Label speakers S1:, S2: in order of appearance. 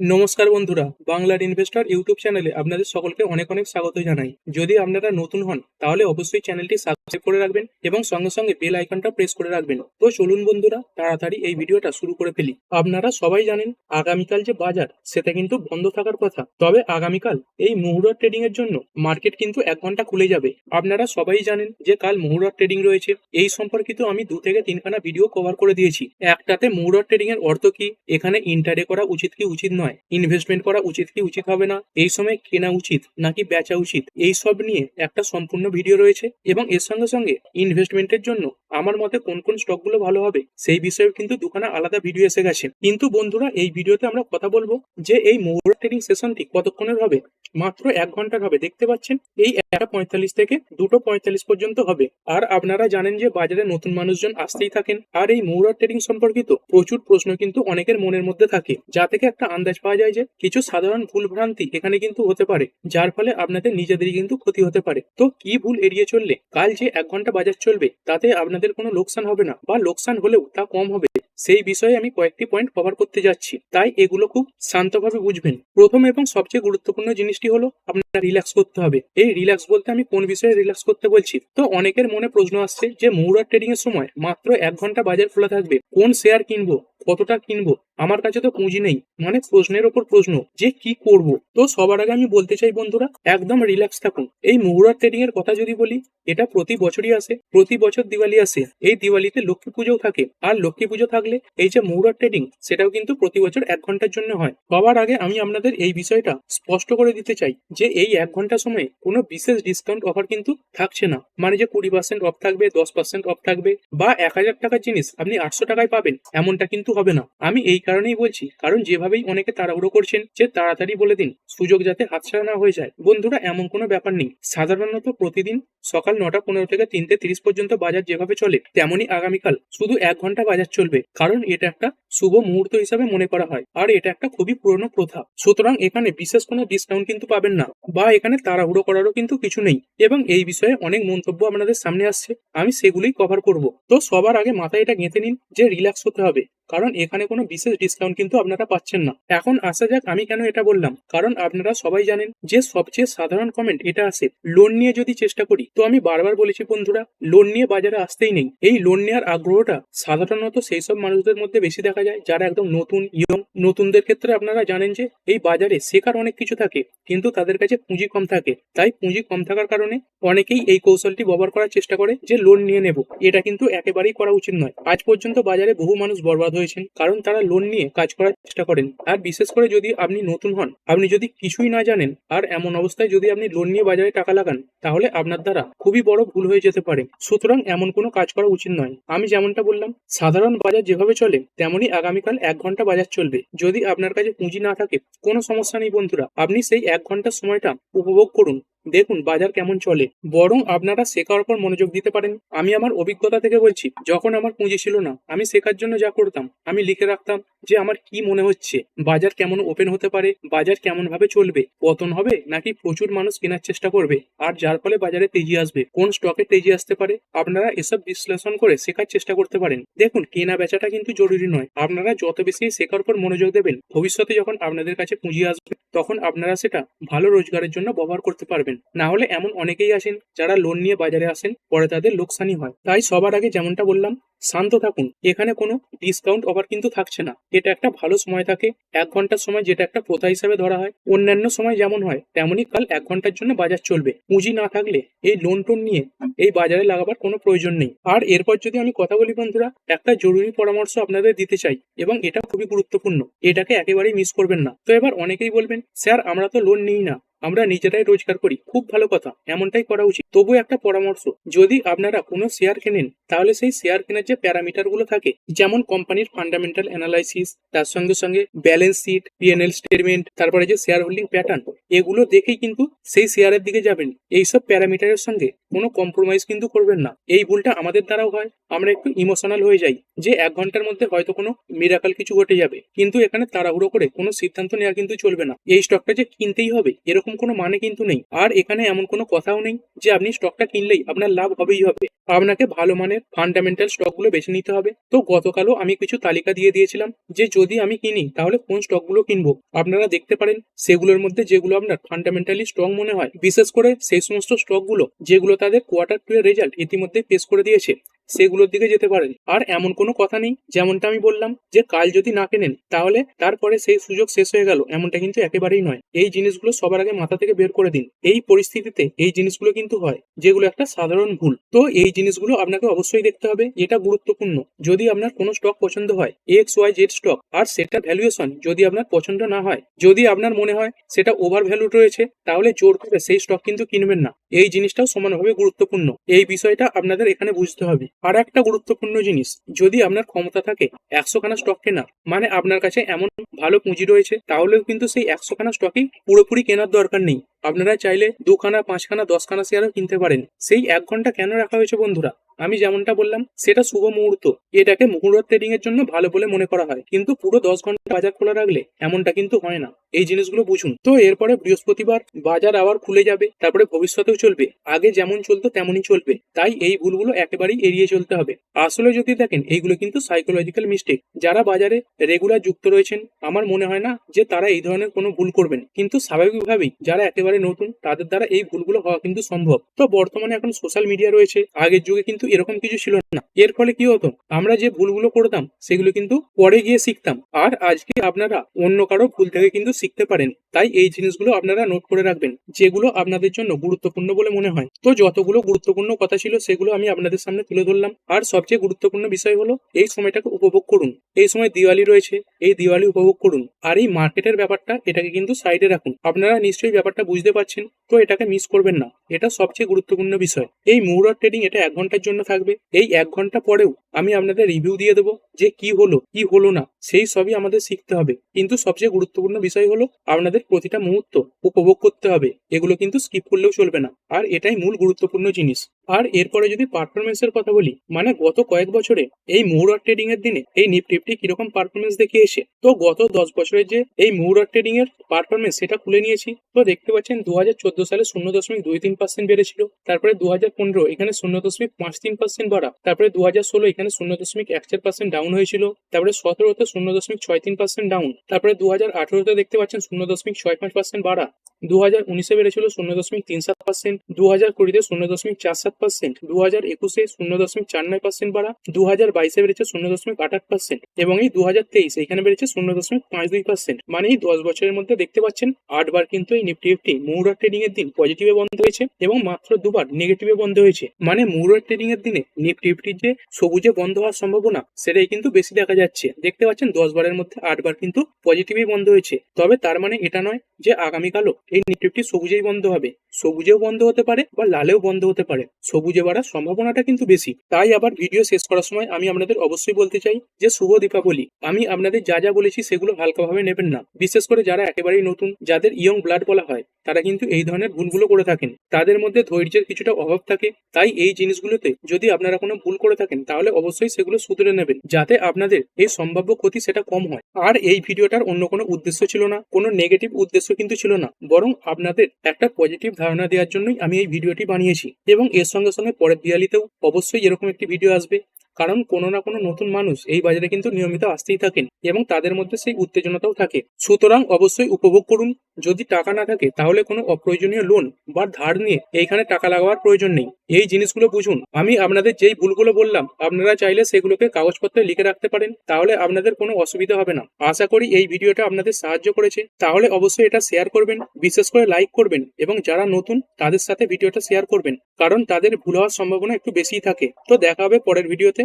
S1: নমস্কার বন্ধুরা, বাংলার ইনভেস্টর ইউটিউব চ্যানেলে আপনাদের সকলকে অনেক অনেক স্বাগত জানাই। যদি আপনারা নতুন হন, তাহলে অবশ্যই চ্যানেলটি সাবস্ক্রাইব করে রাখবেন এবং সঙ্গে সঙ্গে বেল আইকনটা প্রেস করে রাখবেন। তো চলুন বন্ধুরা, তাড়াতাড়ি এই ভিডিওটা শুরু করে ফেলি। আপনারা সবাই জানেন, আগামীকাল যে বাজার, সেটা কিন্তু বন্ধ থাকার কথা। তবে আগামীকাল এই মুহুরত ট্রেডিং এর জন্য মার্কেট কিন্তু এক ঘণ্টা খুলে যাবে। আপনারা সবাই জানেন যে কাল মুহুরত ট্রেডিং রয়েছে। এই সম্পর্কিত আমি দু থেকে তিনখানা ভিডিও কভার করে দিয়েছি। একটাতে মুহুরত ট্রেডিং এর অর্থ কি? এখানে ইন্টারে করা উচিত কি উচিত নয়? ইনভেস্টমেন্ট করা উচিত কি উচিত হবে না? এই সময় কেনা উচিত নাকি বেচা উচিত? এই সব নিয়ে একটা সম্পূর্ণ ভিডিও রয়েছে এবং এর সঙ্গে সঙ্গে ইনভেস্টমেন্টের জন্য আমার মতে কোন কোন স্টকগুলো ভালো হবে সেই বিষয়ে কিন্তু দুখানা আলাদা ভিডিও এসে গেছে। কিন্তু বন্ধুরা, এই ভিডিওতে আমরা কথা বলব যে এই মোবাইল ট্রেডিং সেশনটি কতক্ষণের হবে? মাত্র এক ঘণ্টার হবে। দেখতে পাচ্ছেন, এই একটা পঁয়তাল্লিশ থেকে দুটো পঁয়তাল্লিশ পর্যন্ত হবে। আর আপনারা জানেন যে বাজারে নতুন মানুষজন আসতেই থাকেন। আর এই মৌরা ট্রেডিং সম্পর্কিত প্রচুর প্রশ্ন কিন্তু অনেকের মনের মধ্যে থাকে, যা থেকে একটা আন্দাজ পাওয়া যায় যে কিছু সাধারণ ভুল ভ্রান্তি এখানে কিন্তু হতে পারে, যার ফলে আপনাদের নিজেদেরই কিন্তু ক্ষতি হতে পারে। তো কি ভুল এড়িয়ে চললে? কাল যে এক ঘণ্টা বাজার চলবে, তাতে আপনাদের কোনো লোকসান হবে না, বা লোকসান হলেও তা কম হবে। সেই বিষয়ে আমি কয়েকটি পয়েন্ট কভার করতে যাচ্ছি। তাই এগুলো খুব শান্তভাবে বুঝবেন। প্রথম এবং সবচেয়ে গুরুত্বপূর্ণ জিনিসটি হলো আপনার রিল্যাক্স করতে হবে। এই রিল্যাক্স বলতে আমি কোন বিষয়ে রিল্যাক্স করতে বলছি? তো অনেকের মনে প্রশ্ন আসছে যে মৌরা ট্রেডিং এর সময় মাত্র এক ঘণ্টা বাজার খোলা থাকবে, কোন শেয়ার কিনবো, কতটা কিনবো আমার কাছে তো পুঁজি নেই মানে প্রশ্নের ওপর প্রশ্ন, যে কি করব? তো সবার আগে আমি বলতে চাই বন্ধুরা, একদম রিল্যাক্স থাকুন। এই মুহুরা ট্রেডিং এর কথা যদি বলি, এটা প্রতি বছরই আসে, প্রতি বছর দিওয়ালি আসে। এই দিওয়ালিতে লক্ষ্মী পুজোও থাকে, আর লক্ষ্মী পুজো থাকলে এই যে মুহুরা ট্রেডিং সেটাও কিন্তু প্রতি বছর এক ঘণ্টার জন্য হয়। সবার আগে আমি আপনাদের এই বিষয়টা স্পষ্ট করে দিতে চাই, যে এই এক ঘণ্টা সময়ে কোনো বিশেষ ডিসকাউন্ট অফার কিন্তু থাকছে না। মানে যে কুড়ি পার্সেন্ট অফ থাকবে, দশ পার্সেন্ট অফ থাকবে, বা এক হাজার টাকার জিনিস আপনি আটশো টাকায় পাবেন, এমনটা কিন্তু হবে না। আমি এই কারণেই বলছি, কারণ যেভাবেই অনেকে তাড়াহুড়ো করছেন, যে তাড়াতাড়ি বলে দিন, সুযোগ যাতে হাতছাড়া না হয়ে যায়। বন্ধুরা, এমন কোনো ব্যাপার নেই। সাধারণত প্রতিদিন সকাল নটা পনেরো থেকে তিনটে তিরিশ পর্যন্ত বাজার যেভাবে চলে, তেমনই আগামীকাল শুধু এক ঘণ্টা বাজার চলবে, কারণ এটা একটা শুভ মুহূর্ত হিসাবে মনে করা হয়, আর এটা একটা খুবই পুরনো প্রথা। সুতরাং এখানে বিশেষ কোনো ডিসকাউন্ট কিন্তু পাবেন না, বা এখানে তাড়াহুড়ো করারও কিন্তু কিছু নেই, এবং এই বিষয়ে অনেক মন্তব্য আপনাদের সামনে আসছে, আমি সেগুলোই কভার করব। তো সবার আগে মাথায় এটা গেঁথে নিন যে রিল্যাক্স হতে হবে, কারণ এখানে কোনো বিশেষ ডিসকাউন্ট কিন্তু আপনারা পাচ্ছেন না। এখন আসা যাক আমি কেন এটা বললাম। কারণ আপনারা সবাই জানেন যে সবচেয়ে সাধারণ কমেন্ট এটা আসে লোন নিয়ে যদি চেষ্টা করি, তো আমি বারবার বলেছি বন্ধুরা লোন নিয়ে বাজারে আসতেই নেই। এই লোন নেওয়ার আগ্রহটা সাধারণত সেই সব মানুষদের মধ্যে বেশি দেখা যায়, যারা একদম নতুন ইয়ং নতুনদের ক্ষেত্রে আপনারা জানেন যে এই বাজারে শেখার অনেক কিছু থাকে, কিন্তু তাদের কাছে পুঁজি কম থাকে। তাই পুঁজি কম থাকার কারণে অনেকেই এই কৌশলটি ব্যবহার করার চেষ্টা করে যে লোন নিয়ে নেব। এটা কিন্তু একেবারেই করা উচিত নয়। আজ পর্যন্ত বাজারে বহু মানুষ বরবাদ হয়েছেন, কারণ তারা লোন নিয়ে কাজ করার চেষ্টা করেন। আর বিশেষ করে যদি আপনি নতুন হন, আপনি যদি কিছুই না জানেন, আর এমন অবস্থায় যদি আপনি লোন নিয়ে বাজারে টাকা লাগান, তাহলে আপনার দ্বারা খুবই বড় ভুল হয়ে যেতে পারে। সুতরাং এমন কোনো কাজ করা উচিত নয়। আমি যেমনটা বললাম, সাধারণ বাজার যেভাবে চলে তেমনই আগামীকাল এক ঘণ্টা বাজার চলবে। যদি আপনার কাছে পুঁজি না থাকে, কোনো সমস্যা নেই বন্ধুরা। আপনি সেই এক ঘণ্টার সময়টা উপভোগ করুন। দেখুন, বাজার কেমন চলে। বরং আপনারা শেখার উপর মনোযোগ দিতে পারেন। আমি আমার অভিজ্ঞতা থেকে বলছি, যখন আমার পুঁজি ছিল না, আমি শেখার জন্য যা করতাম, আমি লিখে রাখতাম যে আমার কি মনে হচ্ছে। বাজার কেমন ওপেন হতে পারে? বাজার কেমন ভাবে চলবে? পতন হবে? নাকি প্রচুর মানুষ কেনার চেষ্টা করবে? আর যার ফলে বাজারে তেজি আসবে? কোন স্টকে তেজি আসতে পারে? আপনারা এসব বিশ্লেষণ করে শেখার চেষ্টা করতে পারেন। দেখুন, কেনা বেচাটা কিন্তু জরুরি নয়। আপনারা যত বেশি শেখার উপর মনোযোগ দেবেন, ভবিষ্যতে যখন আপনাদের কাছে পুঁজি আসবে তখন আপনারা সেটা ভালো রোজগারের জন্য ব্যবহার করতে পারবেন। না হলে এমন অনেকেই আছেন যারা লোন নিয়ে বাজারে আসেন, পরে তাদের লোকসানি হয়। তাই সবার আগে যেমনটা বললাম শান্ত থাকুন। এখানে কোনো ডিসকাউন্ট অফার কিন্তু থাকছে না। এটা একটা ভালো সময় থাকে। এক ঘণ্টার সময় যেটা একটা প্রথা হিসাবে ধরা হয়, অন্যান্য সময় যেমন হয়, তেমনই কাল এক ঘণ্টার জন্য বাজার চলবে। পুঁজি না থাকলে এই লোন টোন নিয়ে এই বাজারে লাগাবার কোনো প্রয়োজন নেই। আর এরপর যদি আমি কথা বলি বন্ধুরা, একটা জরুরি পরামর্শ আপনাদের দিতে চাই এবং এটা খুবই গুরুত্বপূর্ণ। এটাকে একেবারেই মিস করবেন না। তো এবার অনেকেই বলবেন, স্যার, আমরা তো লোন নিই না। আমরা নিজেরাই রোজগার করি, খুব ভালো কথা, এমনটাই করা উচিত। তবু একটা পরামর্শ, যদি আপনারা কোনো শেয়ার কেনেন, তাহলে সেই শেয়ার কেনার যে প্যারামিটারগুলো থাকে, যেমন কোম্পানির ফান্ডামেন্টাল অ্যানালাইসিস তার সঙ্গে সঙ্গে ব্যালেন্স শিট পিএনএল স্টেটমেন্ট তারপরে যে শেয়ার হোল্ডিং প্যাটার্ন এগুলো দেখেই কিন্তু সেই শেয়ারের দিকে যাবেন। এইসব প্যারামিটারের সঙ্গে কোনো কম্প্রোমাইজ কিন্তু করবেন না। এই ভুলটা আমাদের দ্বারাও হয়, আমরা একটু ইমোশনাল হয়ে যাই, যে এক ঘণ্টার মধ্যে হয়তো কোনো মিরাকাল কিছু ঘটে যাবে, কিন্তু এখানে তাড়াহুড়ো করে কোনো সিদ্ধান্ত নেওয়া কিন্তু চলবে না। এই স্টকটা যে কিনতেই হবে, এরকম এরকম কোনো মানে কিন্তু নেই। আর এখানে এমন কোনো কথাও নেই যে আপনি স্টকটা কিনলেই আপনার লাভ হবেই হবে। আপনাকে ভালো মানের ফান্ডামেন্টাল স্টকগুলো বেছে নিতে হবে। তো গতকালও আমি কিছু তালিকা দিয়ে দিয়েছিলাম যে যদি আমি কিনি তাহলে কোন স্টকগুলো কিনবো? আপনারা দেখতে পারেন সেগুলোর মধ্যে যেগুলো আপনার ফান্ডামেন্টালি স্ট্রং মনে হয়। বিশেষ করে সেই সমস্ত স্টকগুলো যেগুলো তাদের কোয়ার্টার টু এর রেজাল্ট ইতিমধ্যে পেশ করে দিয়েছে। সেগুলোর দিকে যেতে পারেন। আর এমন কোনো কথা নেই, যেমনটা আমি বললাম, যে কাল যদি না কেনেন, তাহলে তারপরে সেই সুযোগ শেষ হয়ে গেল, এমনটা কিন্তু একেবারেই নয়। এই জিনিসগুলো সবার আগে মাথা থেকে বের করে দিন। এই পরিস্থিতিতে এই জিনিসগুলো কিন্তু হয়, যেগুলো একটা সাধারণ ভুল। তো এই জিনিসগুলো আপনাকে অবশ্যই দেখতে হবে, এটা গুরুত্বপূর্ণ। যদি আপনার কোনো স্টক পছন্দ হয় এক্স ওয়াই জেড স্টক আর সেটা ভ্যালুয়েশন যদি আপনার পছন্দ না হয়, যদি আপনার মনে হয় সেটা ওভার ভ্যালুড রয়েছে, তাহলে জোর করে সেই স্টক কিন্তু কিনবেন না। এই জিনিসটাও সমানভাবে গুরুত্বপূর্ণ। এই বিষয়টা আপনাদের এখানে বুঝতে হবে। আর একটা গুরুত্বপূর্ণ জিনিস, যদি আপনার ক্ষমতা থাকে একশো খানা স্টক কেনার মানে আপনার কাছে এমন ভালো পুঁজি রয়েছে, তাহলেও কিন্তু সেই একশো খানা স্টকই পুরোপুরি কেনার দরকার নেই। আপনারা চাইলে দুখানা, পাঁচখানা, দশখানা শেয়ারও কিনতে পারেন। সেই এক ঘণ্টা কেন রাখা হয়েছে বন্ধুরা? আমি যেমনটা বললাম, সেটা শুভ মুহূর্ত। এটাকে মুহূর্ত ট্রেডিং এর জন্য ভালো বলে মনে করা হয়। কিন্তু পুরো দশ ঘণ্টা বাজার খোলা রাখলে এমনটা কিন্তু হয় না। এই জিনিসগুলো বুঝুন। তো এরপরে বৃহস্পতিবার বাজার আবার খুলে যাবে, তারপরে ভবিষ্যতেও চলবে। আগে যেমন চলতো, তেমনই চলবে। তাই এই ভুলগুলো একেবারেই এড়িয়ে চলতে হবে। আসলে যদি দেখেন, এইগুলো কিন্তু সাইকোলজিক্যাল মিস্টেক যারা বাজারে রেগুলার যুক্ত রয়েছেন, আমার মনে হয় না যে তারা এই ধরনের কোনো ভুল করবেন। কিন্তু স্বাভাবিকভাবেই যারা একেবারে নতুন, তাদের দ্বারা এই ভুলগুলো হওয়া কিন্তু সম্ভব। তো বর্তমানে এখন সোশ্যাল মিডিয়া রয়েছে। আগের যুগে কিন্তু এরকম কিছু ছিল না। এর ফলে কি হতো? আমরা যে ভুলগুলো করতাম, সেগুলো কিন্তু পরে গিয়ে শিখতাম। আর আজকে আপনারা অন্য কারও ভুল থেকে কিন্তু শিখতে পারেন। তাই এই জিনিসগুলো আপনারা নোট করে রাখবেন, যেগুলো আপনাদের জন্য গুরুত্বপূর্ণ বলে মনে হয়। তো যতগুলো গুরুত্বপূর্ণ কথা ছিল, সেগুলো আমি আপনাদের সামনে তুলে ধরলাম। আর সবচেয়ে গুরুত্বপূর্ণ বিষয় হলো, এই সময়টাকে উপভোগ করুন। এই সময় দিওয়ালি রয়েছে, এই দিওয়ালি উপভোগ করুন। আর এই মার্কেটের ব্যাপারটা, এটাকে কিন্তু সাইডে রাখুন। আপনারা নিশ্চয়ই ব্যাপারটা বুঝতে পারছেন, তো এটাকে মিস করবেন না। এটা সবচেয়ে গুরুত্বপূর্ণ বিষয়। এই মুহুরত ট্রেডিং এটা এক ঘণ্টার জন্য থাকবে, এই এক ঘণ্টা পরেও আমি আপনাদের রিভিউ দিয়ে দেবো যে কি হলো কি হলো না, সেই সবই আমাদের শিখতে হবে। কিন্তু সবচেয়ে গুরুত্বপূর্ণ বিষয় হলো আপনাদের প্রতিটা মুহূর্ত উপভোগ করতে হবে, এগুলো কিন্তু স্কিপ করলেও চলবে না। আর এটাই মূল গুরুত্বপূর্ণ জিনিস। আর এরপরে যদি পারফরমেন্সের কথা বলি মানে গত কয়েক বছরে এই মুহুরত ট্রেডিং এর দিনে এই নিফটি ফিফটি কীরকম পারফরমেন্স দেখিয়েছে তো গত দশ বছরের যে এই মুহুরত ট্রেডিং এর পারফরমেন্স সেটা খুলে নিয়েছি। তো দেখতে পাচ্ছেন দু হাজার চোদ্দ সালে শূন্য দশমিক দুই তিন পার্সেন্ট বেড়েছিল, তারপরে দু হাজার পনেরো এখানে শূন্য দশমিক পাঁচ তিন পার্সেন্ট বাড়া, তারপরে দু হাজার ষোলো এখানে শূন্য দশমিক এক চার পার্সেন্ট ডাউন হয়েছিল, তারপরে সতেরোতে শূন্য দশমিক ছয় তিন পার্সেন্ট ডাউন তারপরে দু হাজার আঠেরোতে দেখতে পাচ্ছেন শূন্য দশমিক ছয় পাঁচ পার্সেন্ট বাড়া দু হাজার উনিশে বেড়েছিল শূন্য দশমিক তিন সাত পার্সেন্ট দু হাজার কুড়িতে শূন্য দশমিক চার সাত পার্সেন্ট দু হাজার একুশে শূন্য দশমিক চার নয় পার্সেন্ট বাড়া দু হাজার বাইশে বেড়েছে শূন্য দশমিক আট আট পার্সেন্ট এবং এই দু হাজার তেইশ এখানে বেড়েছে শূন্য দশমিক পাঁচ দুই পার্সেন্ট। মানে এই দশ বছরের মধ্যে দেখতে পাচ্ছেন, আটবার কিন্তু এই নিফটি ফিফটি মুহুরা ট্রেডিং এর দিন পজিটিভে বন্ধ হয়েছে এবং মাত্র দুবার নেগেটিভে বন্ধ হয়েছে। মানে মুহুরা ট্রেডিং এর দিনে নিফটি ফিফটির যে সবুজে বন্ধ হওয়ার সম্ভাবনা, সেটাই কিন্তু বেশি দেখা যাচ্ছে। দেখতে পাচ্ছেন দশ বারের মধ্যে আটবার কিন্তু পজিটিভই বন্ধ হয়েছে। তবে তার মানে এটা নয় যে আগামীকালও এই নিফটি ফিফটি সবুজেই বন্ধ হবে। সবুজেও বন্ধ হতে পারে বা লালেও বন্ধ হতে পারে। সবুজে বাড়ার সম্ভাবনাটা কিন্তু বেশি। তাই আবার ভিডিও শেষ করার সময় আমি আপনাদের অবশ্যই বলতে চাই যে, শুভ দীপাবলি। আমি আপনাদের যা যা বলেছি সেগুলো হালকাভাবে নেবেন না। বিশেষ করে যারা একেবারেই নতুন, যাদের ইয়ং ব্লাড বলা হয় তারা কিন্তু এই ধরনের ভুলগুলো করে থাকেন। তাদের মধ্যে ধৈর্যের কিছুটা অভাব থাকে। তাই এই জিনিসগুলোতে যদি আপনারা কোনো ভুল করে থাকেন, তাহলে অবশ্যই সেগুলো শুধরে নেবেন, যাতে আপনাদের এই সম্ভাব্য ক্ষতি সেটা কম হয়। আর এই ভিডিওটার অন্য কোনো উদ্দেশ্য ছিল না, কোনো নেগেটিভ উদ্দেশ্য কিন্তু ছিল না। বরং আপনাদের একটা পজিটিভ ধারণা দেওয়ার জন্যই আমি এই ভিডিওটি বানিয়েছি। এবং এর সঙ্গে সঙ্গে পরের দিয়ালিতেও অবশ্যই এরকম একটি ভিডিও আসবে। কারণ কোনো না কোনো নতুন মানুষ এই বাজারে কিন্তু নিয়মিত আসতেই থাকেন এবং তাদের মধ্যে সেই উত্তেজনাটাও থাকে। সুতরাং অবশ্যই উপভোগ করুন। যদি টাকা না থাকে, তাহলে কোনো অপ্রয়োজনীয় লোন বা ধার নিয়ে এইখানে টাকা লাগাবার প্রয়োজন নেই। এই জিনিসগুলো বুঝুন। আমি আপনাদের যেই ভুলগুলো বললাম, আপনারা চাইলে সেগুলোকে কাগজপত্রে লিখে রাখতে পারেন। তাহলে আপনাদের কোনো অসুবিধা হবে না। আশা করি এই ভিডিওটা আপনাদের সাহায্য করেছে। তাহলে অবশ্যই এটা শেয়ার করবেন, বিশেষ করে লাইক করবেন এবং যারা নতুন, তাদের সাথে ভিডিওটা শেয়ার করবেন। কারণ তাদের ভুল হওয়ার সম্ভাবনা একটু বেশিই থাকে। তো দেখা হবে পরের ভিডিওতে।